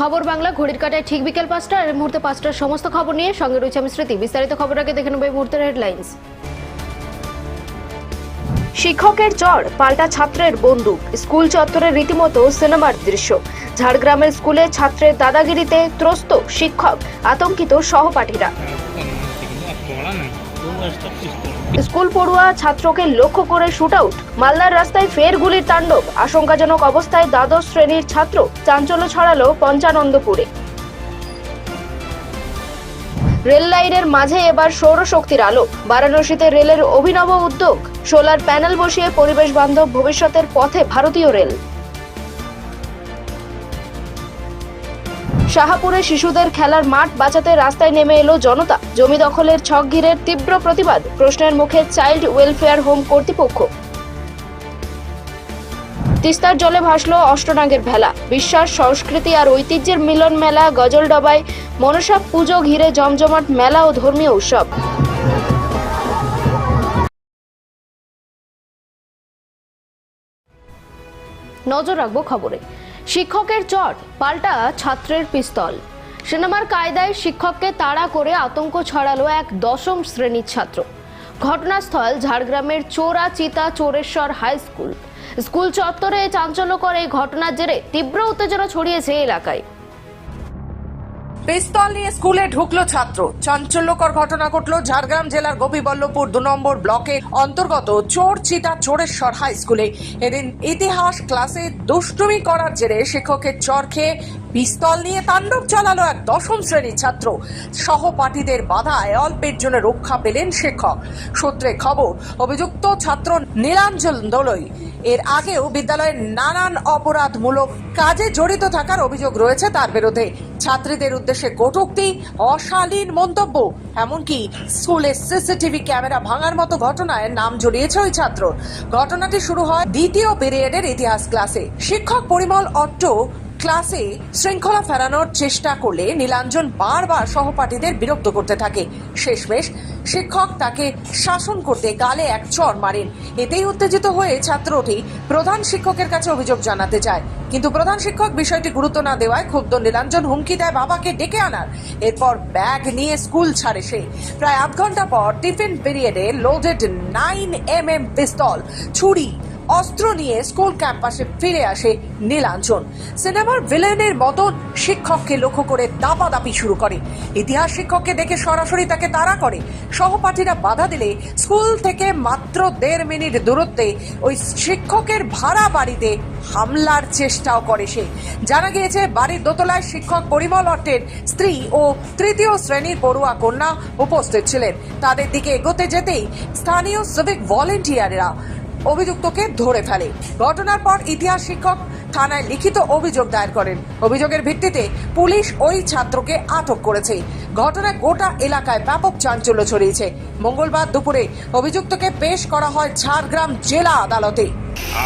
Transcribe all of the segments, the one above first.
খবর বাংলা ঘড়ির কাটায় ঠিক বিকেল পাঁচটা আর মুহূর্তে পাঁচটার সমস্ত খবর নিয়ে সঙ্গে রয়েছে আমি স্মৃতি। বিস্তারিত খবর আগে দেখে নেব এই মুহূর্তের হেডলাইন্স শিক্ষকের চর পাল্টা ছাত্রের বন্দুক স্কুল চত্বরে রীতিমতো সিনেমার দৃশ্য। ঝাড়গ্রামের স্কুলে ছাত্রের দাদাগিরিতে ত্রস্ত শিক্ষক আতঙ্কিত সহপাঠীরা। স্কুল পড়ুয়া ছাত্রকে লক্ষ্য করে শুট আউট মালদার রাস্তায় ফের গুলির তাণ্ডব। আশঙ্কাজনক অবস্থায় দ্বাদশ শ্রেণির ছাত্র চাঞ্চল্য ছড়ালো পঞ্চানন্দপুরে। রেল লাইনের মাঝে এবার সৌরশক্তির আলো। বারাণসীতে রেলের অভিনব উদ্যোগ। সোলার প্যানেল বসিয়ে পরিবেশ বান্ধব ভবিষ্যতের পথে ভারতীয় রেল। শাহাপুরে শিশুদের খেলার মাঠ বাঁচাতে রাস্তায় নেমে এলো জনতা। জমি দখলের ছক ঘিরের তীব্র প্রতিবাদ। প্রশ্নের মুখে চাইল্ড ওয়েলফেয়ার হোম কর্তৃপক্ষ। তিস্তার জলে ভাসল অষ্টনাগের ভেলা। বিশ্বাস, সংস্কৃতি আর ঐতিহ্যের মিলন মেলা গজলডবায় মনসা পুজো ঘিরে জমজমাট মেলা ও ধর্মীয় উৎসব। নজর রাখব খবরে। শিক্ষকের চট পাল্টা ছাত্রের পিস্তল। সিনেমার কায়দায় শিক্ষককে তাড়া করে আতঙ্ক ছড়ালো এক দশম শ্রেণির ছাত্র। ঘটনাস্থল ঝাড়গ্রামের চোরা চিতা চোরেশ্বর হাই স্কুল। স্কুল চত্বরে চাঞ্চল্যকর এই ঘটনার জেরে তীব্র উত্তেজনা ছড়িয়েছে এলাকায়। পিস্তল নিয়ে স্কুলে ঢুকলো ছাত্র। চাঞ্চল্যকর ঘটনা ঘটল ঝাড়গ্রাম জেলার গোপীবল্লভপুর দু নম্বর ব্লকে অন্তর্গত চোর চিতা চোরেশ্বর হাই স্কুলে। এদিন ইতিহাস ক্লাসে দুষ্টুমি করার জেরে শিক্ষকের চর খেয়ে পিস্তল নিয়ে তাণ্ডব চালালো এক দশম শ্রেণির ছাত্র। সহপাঠীদের বাধায় অল্পের জন্য রক্ষা পেলেন শিক্ষক। সূত্রে খবর, অভিযুক্ত ছাত্র নীলাঞ্জন দোলই। এর আগেও বিদ্যালয়ের নানান অপরাধমূলক কাজে জড়িত থাকার অভিযোগ রয়েছে তার বিরুদ্ধে। ছাত্রীদের উদ্দেশ্যে কটূক্তি, অশালীন মন্তব্য, এমনকি স্কুলে সিসিটিভি ক্যামেরা ভাঙার মতো ঘটনায় নাম জড়িয়েছে ওই ছাত্র। ঘটনাটি শুরু হয় দ্বিতীয় পিরিয়ডের ইতিহাস ক্লাসে। শিক্ষক পরিমল অট্ট ক্লাসে শৃঙ্খলা ফেরানোর চেষ্টা করলে নীলাঞ্জন বারবার সহপাঠীদের বিরক্ত করতে থাকে। শেষমেশ শিক্ষক তাকে শাসন করতে গালে এক চর মারেন। এতেই উত্তেজিত হয়ে ছাত্রটি প্রধান শিক্ষকের কাছে অভিযোগ জানাতে চায়। কিন্তু প্রধান শিক্ষক বিষয়টি গুরুত্ব না দেওয়ায় ক্ষুব্ধ নীলাঞ্জন হুমকি দেয় বাবাকে ডেকে আনার। এরপর ব্যাগ নিয়ে স্কুল ছাড়ে সে। প্রায় আধ ঘণ্টা পর টিফিন পিরিয়ডে loaded nine M M pistol ছুরি অস্ত্র নিয়ে স্কুল ক্যাম্পাসে ফিরে আসে নীলাঞ্জন। সিনেমার ভিলেনের মতো শিক্ষককে লক্ষ্য করে দাপাদাপি শুরু করে। ইতিহাস শিক্ষককে দেখে সরাসরি তাকে তাড়া করে। সহপাঠীরা বাধা দিলে স্কুল থেকে মাত্র দেড় মিনিট দূরত্বে ওই শিক্ষকের ভাড়া বাড়িতে হামলার চেষ্টাও করে সে। জানা গিয়েছে, বাড়ির দোতলায় শিক্ষক পরিমল অট্টের স্ত্রী ও তৃতীয় শ্রেণির পড়ুয়া কন্যা উপস্থিত ছিলেন। তাদের দিকে এগোতে যেতেই স্থানীয় সিভিক ভলেন্টিয়াররা অভিযুক্তকে ধরে ফেলে। ঘটনার পর ইতিহাস শিক্ষক থানায় লিখিত অভিযোগ দায়ের করেন। অভিযোগের ভিত্তিতে পুলিশ ওই ছাত্রকে আটক করেছে। ঘটনায় গোটা এলাকায় ব্যাপক চাঞ্চল্য ছড়িয়েছে। মঙ্গলবার দুপুরে অভিযুক্তকে পেশ করা হয় ঝাড়গ্রাম জেলা আদালতে।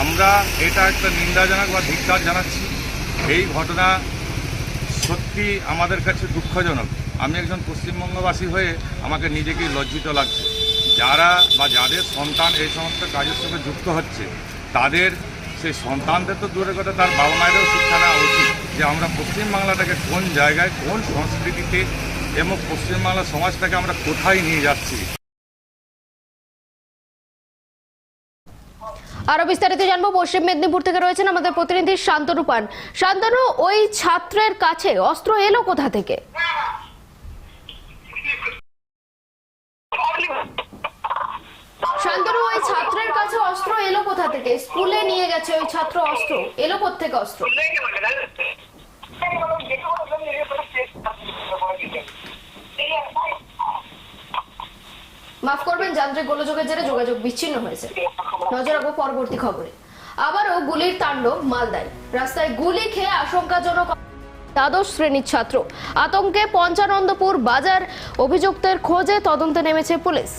আমরা এটা একটা নিন্দাজনক বা ধিক্কার জানাচ্ছি। এই ঘটনা সত্যি আমাদের কাছে দুঃখজনক। আমি একজন পশ্চিমবঙ্গবাসী হয়ে আমাকে নিজেকেই লজ্জিত লাগছে। যারা বা যাদের সন্তান এই সমস্ত কাজের সঙ্গে যুক্ত হচ্ছে, তাদের সেই সন্তানদের তো দূরের কথা, তার বাবা মায়েরও শিক্ষা নেওয়া উচিত যে আমরা পশ্চিমবাংলাটাকে কোন জায়গায়, কোন সংস্কৃতিতে এবং পশ্চিমবাংলা সমাজটাকে আমরা কোথায় নিয়ে যাচ্ছি। আরও বিস্তারিত জানব, পশ্চিম মেদিনীপুর থেকে রয়েছেন আমাদের প্রতিনিধি শান্তনু পান শান্তনু, ওই ছাত্রের কাছে অস্ত্র এলো কোথা থেকে? শান্তনু ওই ছাত্রের কাছে অস্ত্র এলো কোথা থেকে? স্কুলে নিয়ে গেছে ওই ছাত্র অস্ত্র। এলো থেকে অস্ত্র? মাফ করবেন, যান্ত্রিক গোলযোগের জেরে যোগাযোগ বিচ্ছিন্ন হয়েছে। নজর রাখব পরবর্তী খবরে। আবারও গুলির তাণ্ডব মালদায়। রাস্তায় গুলি খেয়ে আশঙ্কাজনক দ্বাদশ শ্রেণির ছাত্র। আতঙ্কে পঞ্চানন্দপুর বাজার অভিযুক্তের খোঁজে তদন্তে নেমেছে পুলিশ।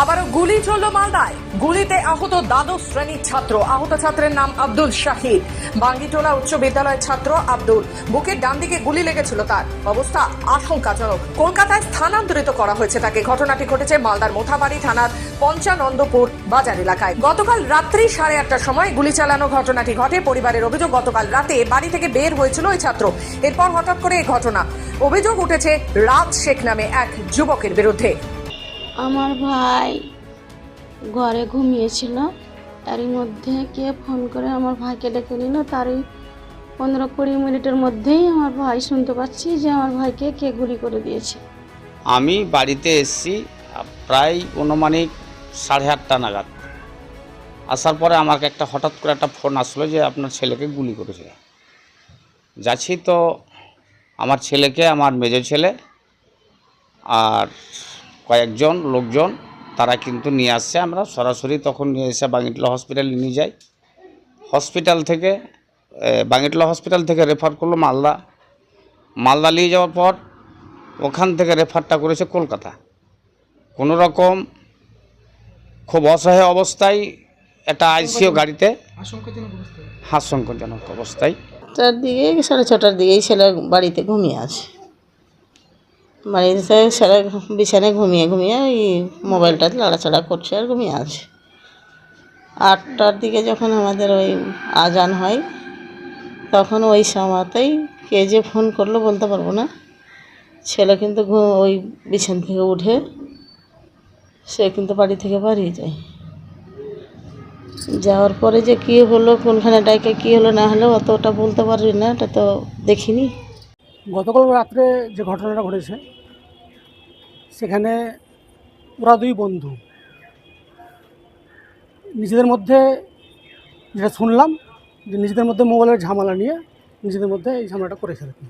আবারও গুলি চলল মালদায়। গুলিতে আহত দ্বাদশ শ্রেণির ছাত্র। আহত ছাত্রের নাম আব্দুল শাহিদ বাঙ্গিটোলা উচ্চ বিদ্যালয়ের ছাত্র আব্দুল। বুকের ডান দিকে গুলি লেগেছিল তার। অবস্থা আশঙ্কাজনক। কলকাতায় স্থানান্তরিত করা হয়েছে তাকে। ঘটনাটি ঘটেছে মালদার মোথাবাড়ি থানার পঞ্চানন্দপুর বাজার এলাকায়। গতকাল রাত্রি সাড়ে আটটার সময় গুলি চালানো ঘটনাটি ঘটে। পরিবারের অভিযোগ, গতকাল রাতে বাড়ি থেকে বের হয়েছিল ওই ছাত্র। এরপর হঠাৎ করে এই ঘটনা। অভিযোগ উঠেছে রাজ শেখ নামে এক যুবকের বিরুদ্ধে। আমার ভাই ঘরে ঘুমিয়েছিল। তারই মধ্যে কে ফোন করে আমার ভাইকে ডেকে নিল। তারই পনেরো কুড়ি মিনিটের মধ্যেই আমার ভাই শুনতে পাচ্ছি যে আমার ভাইকে কে গুলি করে দিয়েছে। আমি বাড়িতে এসেছি, প্রায় অনুমানিক সাড়ে আটটা নাগাদ। আসার পরে আমাকে একটা হঠাৎ করে একটা ফোন আসলো যে আপনার ছেলেকে গুলি করেছে। যাচ্ছি তো আমার ছেলেকে, আমার মেজো ছেলে আর কয়েকজন লোকজন তারা কিন্তু নিয়ে আসছে। আমরা সরাসরি তখন নিয়ে এসে বাঙিটলা হসপিটালে নিয়ে যাই। হসপিটাল থেকে বাঙিটলা হসপিটাল থেকে রেফার করল মালদা। মালদা নিয়ে যাওয়ার পর ওখান থেকে রেফারটা করেছে কলকাতা। কোনো রকম খুব অসহায় অবস্থায় একটা আইসিও গাড়িতে হাস্যঙ্কজনক অবস্থায়? তার দিকে সাড়ে ছটার দিকেই ছেলে বাড়িতে ঘুমিয়ে আছে। বাড়িতে ছেলে বিছানায় ঘুমিয়ে ঘুমিয়ে ওই মোবাইলটা লাড়াচাড়া করছে আর ঘুমিয়ে আছে। আটটার দিকে যখন আমাদের ওই আজান হয়, তখন ওই সময়তেই কে যে ফোন করল বলতে পারব না। ছেলে কিন্তু ওই বিছান থেকে উঠে সে কিন্তু বাড়ি থেকে বাড়িয়ে যায়। যাওয়ার পরে যে কী হলো, কোনখানে ডাইকে কী হলো না হলো অতটা বলতে পারবি না, এটা তো দেখিনি। গতকাল রাত্রে যে ঘটনাটা ঘটেছে সেখানে ওরা দুই বন্ধু। নিজেদের মধ্যে যেটা শুনলাম যে নিজেদের মধ্যে মোবাইলের ঝামেলা নিয়ে নিজেদের মধ্যে এই ঝামেলাটা করেছে আর কি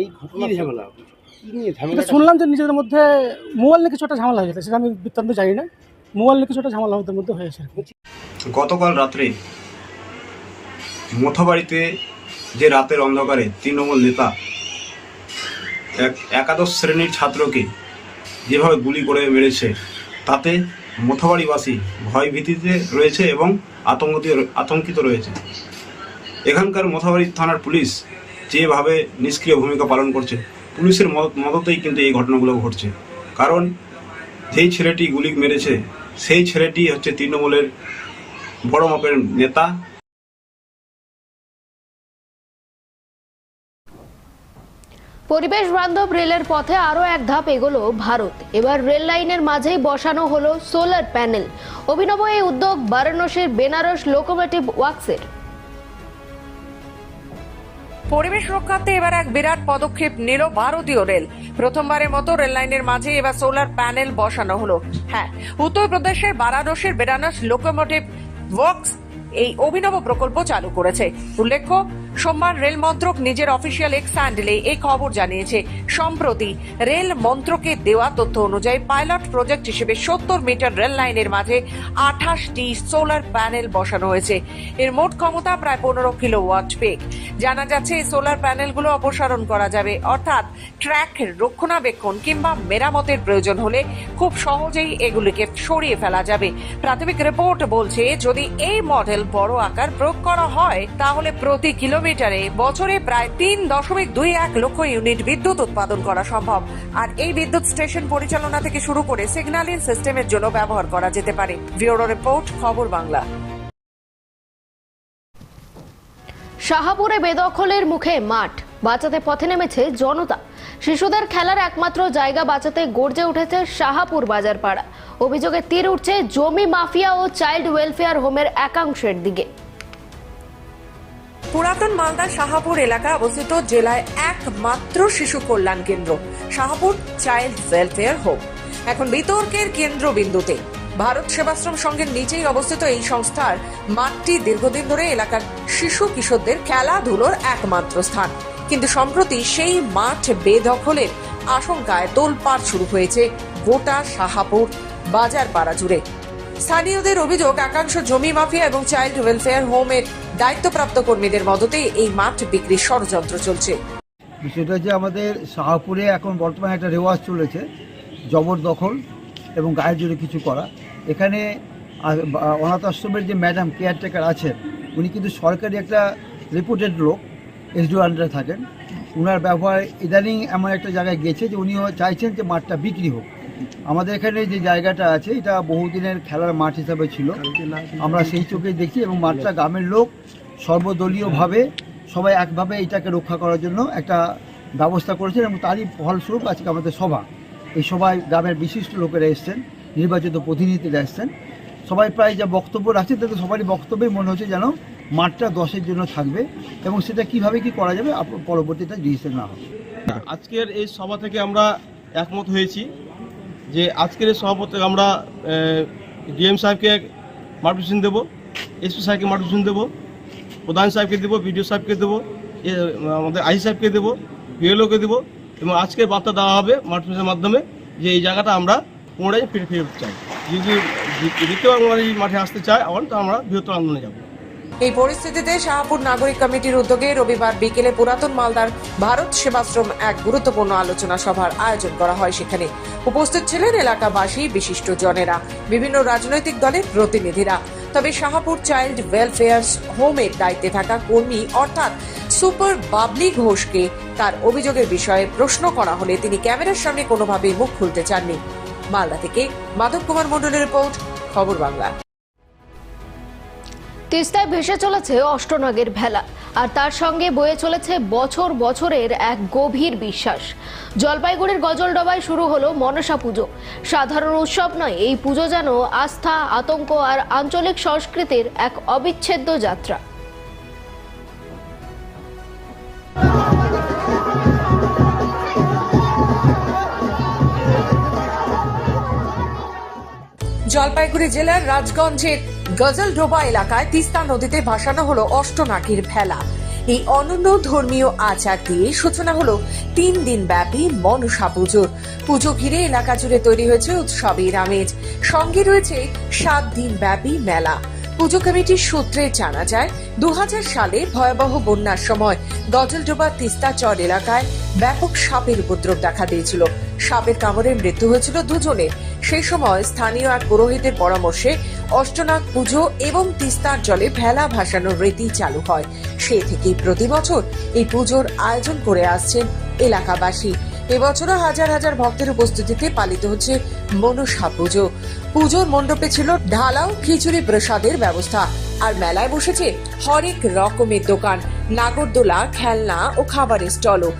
এই ঘটনা ঝামেলা? এটা শুনলাম যে নিজেদের মধ্যে মোবাইল নিয়ে কিছু একটা ঝামেলা হয়েছে সেটা আমি বৃত্তান্ত জানি না। মোবাইল নিয়ে কিছু একটা ঝামেলা ওদের মধ্যে হয়েছে। আর কি গতকাল রাত্রে মথবাড়িতে যে রাতের অন্ধকারে তৃণমূল নেতা এক একাদশ শ্রেণির ছাত্রকে যেভাবে গুলি করে মেরেছে, তাতে মথবাড়িবাসী ভয় ভীতিতে রয়েছে এবং আতঙ্কিত আতঙ্কিত রয়েছে। এখানকার মথাবাড়ি থানার পুলিশ যেভাবে নিষ্ক্রিয় ভূমিকা পালন করছে, পুলিশের মদ- মদতেই কিন্তু এই ঘটনাগুলো ঘটছে। কারণ যেই ছেলেটি গুলি মেরেছে, সেই ছেলেটি হচ্ছে তৃণমূলের বড় মাপের নেতা পরিবেশ বান্ধব রেলের পথে আরও এক ধাপ এগোলো ভারত। এবার রেল লাইনের মাঝেই বসানো হলো সোলার প্যানেল। অভিনব এই উদ্যোগ বারাণসীর বেনারস লোকোমোটিভ ওয়ার্কসের। পরিবেশ রক্ষার্থে এবার এক বিরাট পদক্ষেপ নিল ভারতীয় রেল। প্রথমবারের মতো রেল লাইনের মাঝে এবার সোলার প্যানেল বসানো হলো। হ্যাঁ উত্তরপ্রদেশের বারাণসীর বেনারস লোকোমোটিভ ওয়ার্কস এই অভিনব প্রকল্প চালু করেছে। উল্লেখ্য সোমবার রেল মন্ত্রক নিজের অফিসিয়াল এক্স হ্যান্ডেলে এই খবর জানিয়েছে। সম্প্রতি রেল মন্ত্রকের দেওয়া তথ্য অনুযায়ী পাইলট প্রজেক্ট হিসেবে সত্তর মিটার রেল লাইনের মাঝে আঠাশটি সোলার প্যানেল বসানো হয়েছে। এর মোট ক্ষমতা প্রায় পনেরো কিলো ওয়াট পেক জানা যাচ্ছে, এই সোলার প্যানেলগুলো অপসারণ করা যাবে। অর্থাৎ ট্র্যাক রক্ষণাবেক্ষণ কিংবা মেরামতের প্রয়োজন হলে খুব সহজেই এগুলিকে সরিয়ে ফেলা যাবে। প্রাথমিক রিপোর্ট বলছে, যদি এই মডেল বড় আকার প্রয়োগ করা হয়, তাহলে প্রতি কিলোমিটারে বছরে প্রায় তিন দশমিক দুই এক লক্ষ ইউনিট বিদ্যুৎ উৎপাদন করা সম্ভব। আর এই বিদ্যুৎ স্টেশন পরিচালনা থেকে শুরু করে সিগন্যালিং সিস্টেমের জন্য ব্যবহার করা যেতে পারে। ব্যুরো রিপোর্ট, খবর বাংলা। শাহাপুরে বেদখলের মুখে মাঠ। বাঁচাতে পথে নেমেছে জনতা। শিশুদের খেলার একমাত্র জায়গা বাঁচাতে গর্জে উঠেছে শাহাপুর বাজার পাড়া অভিযোগে তীর উঠছে জমি মাফিয়া ও চাইল্ড ওয়েলফেয়ার হোমের একাংশের দিকে। পুরাতন মালদা শাহাপুর এলাকায় অবস্থিত জেলায় একমাত্র শিশু কল্যাণ কেন্দ্র, শাহাপুর চাইল্ড ওয়েলফেয়ার হোম। এখন বিতর্কের কেন্দ্রবিন্দুতে। ভারত সেবাশ্রম সংঘের নিচেই অবস্থিত এই সংস্থার মাঠটি দীর্ঘদিন ধরে এলাকার শিশু কিশোরদের খেলাধুলোর একমাত্র স্থান। কিন্তু সম্প্রতি সেই মাঠ বেদখলের আশঙ্কায় তোলপাড় শুরু হয়েছে গোটা শাহাপুর বাজার পাড়া জুড়ে। স্থানীয়দের অভিযোগ, একাংশ জমি মাফিয়া এবং চাইল্ড ওয়েলফেয়ার হোমের দায়িত্বপ্রাপ্ত কর্মীদের মদতে এই মাঠ বিক্রির ষড়যন্ত্র চলছে। বিষয়টা হচ্ছে আমাদের শাহপুরে এখন বর্তমানে একটা রেওয়াজ চলেছে, জবরদখল এবং গায়ের জোরে কিছু করা। এখানে অনাথ আশ্রমের যে ম্যাডাম, কেয়ারটেকার আছেন, উনি কিন্তু সরকারি একটা রিপোর্টেড লোক এসডিও আন্ডারে থাকেন। ওনার ব্যবহার ইদানিং এমন একটা জায়গায় গেছে যে উনিও চাইছেন যে মাঠটা বিক্রি হোক। আমাদের এখানে যে জায়গাটা আছে, এটা বহুদিনের খেলার মাঠ হিসাবে ছিল। আমরা সেই চোখে দেখি এবং মাঠটা গ্রামের লোক সর্বদলীয়ভাবে সবাই একভাবে এটাকে রক্ষা করার জন্য একটা ব্যবস্থা করেছেন এবং তারই ফলস্বরূপ আজকে আমাদের সভা। এই সবাই গ্রামের বিশিষ্ট লোকেরা এসছেন, নির্বাচিত প্রতিনিধিরা এসছেন। সবাই প্রায় যা বক্তব্য রাখছে তাতে সবারই বক্তব্যে মনে হচ্ছে যেন মাঠটা দশের জন্য থাকবে এবং সেটা কীভাবে কি করা যাবে পরবর্তীতে ডিসিশন না হবে। আজকের এই সভা থেকে আমরা একমত হয়েছি। যে আজকের এই সভা থেকে আমরা ডিএম সাহেবকে মার্গদর্শন দেবো, এসপি সাহেবকে মার্গদর্শন দেবো, প্রধান সাহেবকে দেবো, বিডিও সাহেবকে দেবো আমাদের আই সাহেবকে দেবো, বিএলওকে দেবো এবং আজকের বার্তা দেওয়া হবে মার্গদর্শনের মাধ্যমে যে এই জায়গাটা আমরা পুনরায় ফিরে ফিরে চাই। যদি দ্বিতীয় আমরা এই মাঠে আসতে চাই আবার তো আমরা বৃহত্তর আন্দোলনে যাব। এই পরিস্থিতিতে শাহপুর নাগরিক কমিটির উদ্যোগে রবিবার বিকেলে পুরাতন মালদার ভারত সেবাশ্রম এক গুরুত্বপূর্ণ আলোচনা সভার আয়োজন করা হয় সেখানে। উপস্থিত ছিলেন এলাকাবাসী, বিশিষ্ট জনেরা, বিভিন্ন রাজনৈতিক দলের প্রতিনিধিরা। তবে শাহপুর চাইল্ড ওয়েলফেয়ার হোমের দায়িত্বে থাকা কর্মী অর্থাৎ সুপার বাবলি ঘোষকে তার অভিযোগের বিষয়ে প্রশ্ন করা হলে তিনি ক্যামেরার সামনে কোনোভাবেই মুখ খুলতে চাননি। মালদা থেকে মাধব কুমার মন্ডলের রিপোর্ট, খবর বাংলা। তিস্তায় ভেসে চলেছে অষ্টনাগের ভেলা, আর তার সঙ্গে বয়ে চলেছে বছর বছরের এক গভীর বিশ্বাস। জলপাইগুড়ির গজলডবায় শুরু হলো মনসা পুজো। সাধারণ উৎসব নয়, এই পুজো যেন আস্থা, আতঙ্ক আর আঞ্চলিক সংস্কৃতির এক অবিচ্ছেদ্য যাত্রা। জলপাইগুড়ি জেলার রাজগঞ্জের গজলডোবা এলাকায় তিস্তা নদীতে ভাসানো হলো অষ্টনাগের ভেলা। এই অনন্য ধর্মীয় আচার দিয়ে সূচনা হলো তিন দিন ব্যাপী মনসা পুজোর পুজো ঘিরে এলাকা জুড়ে তৈরি হয়েছে উৎসবের আমেজ। সঙ্গে রয়েছে সাত দিন ব্যাপী মেলা। পুজো কমিটির সূত্রে জানা যায় দু হাজার সালে ভয়াবহ বন্যার সময় গজলডোবা তিস্তা চর এলাকায় ব্যাপক সাপের উপদ্রব দেখা দিয়েছিল। সাপের কামড়ে মৃত্যু হয়েছিল দুজনে। সেই সময় স্থানীয় এক পুরোহিতের পরামর্শে অষ্টনাগ পুজো এবং তিস্তার জলে ভেলা ভাসানোর রীতি চালু হয়। সে থেকে প্রতি বছর এই পুজোর আয়োজন করে আসছেন এলাকাবাসী। এবছরও হাজার হাজার ভক্তের উপস্থিতিতে পালিত হচ্ছে মনসা পুজো। পুজোর মণ্ডপে ছিল ঢালাও খিচুড়ি প্রসাদের ব্যবস্থা। আর মেলায় বসেছে হরেক রকমের দোকান, নাগরদোলা, খেলনা ও খাবারের স্টলও।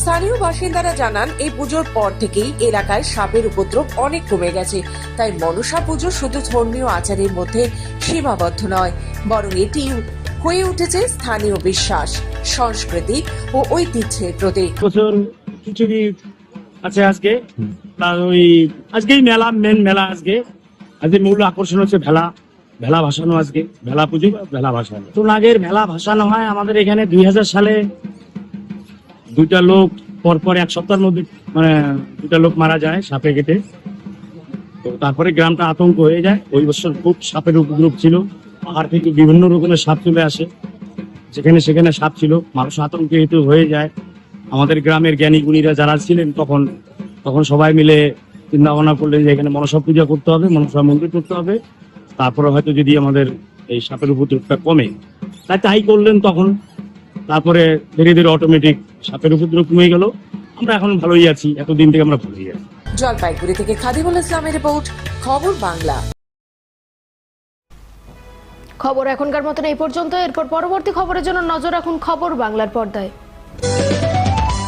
স্থানীয় বাসিন্দারা জানান, এই পুজোর পর থেকেই এলাকায় সাপের উপদ্রব অনেক কমে গেছে। তাই মনসা পুজো শুধু ধর্মীয় আচারের মধ্যে সীমাবদ্ধ নয়, বরং এটি হয়ে উঠেছে স্থানীয় বিশ্বাস, সংস্কৃতি ও ঐতিহ্যের প্রতীক। খিচুড়ি আছে আজকে। তার ওই আজকেই মেলা মেন মেলা আজকে। আজকে মূল আকর্ষণ হচ্ছে ভেলা। ভেলা ভাসানো আজকে। ভেলা পুজো ভেলা ভাসানো। তো আগের ভেলা ভাসানো হয় আমাদের এখানে দুই হাজার সালে। দুইটা লোক পরপর এক সপ্তাহের মধ্যে মানে দুটা লোক মারা যায় সাপে কেটে। তো তারপরে গ্রামটা আতঙ্ক হয়ে যায়। ওই বছর খুব সাপের উপদ্রব ছিল। পাহাড় থেকে বিভিন্ন রকমের সাপ চলে আসে। যেখানে সেখানে সাপ ছিল। মানুষ আতঙ্কিত হয়ে যায়। আমাদের গ্রামের জ্ঞানী গুণীরা যারা ছিলেন তখন তখন সবাই মিলে চিন্তা ভাবনা করলেন যে এখানে মনসা পূজা করতে হবে মনসা মন্দির করতে হবে। তারপরে হয়তো যদি আমাদের এই সাপের উপদ্রবটা কমে। তাই তাই করলেন তখন। তারপরে ধীরে ধীরে অটোমেটিক সাপের উপদ্রব কমে গেল। আমরা এখন ভালোই আছি এতদিন থেকে আমরা ভালোই আছি। জলপাইগুড়ি থেকে খাদিমুল ইসলামের রিপোর্ট খবর বাংলা। খবর এখনকার মতন এই পর্যন্ত। এরপর পরবর্তী খবরের জন্য নজর রাখুন খবর বাংলার পর্দায়।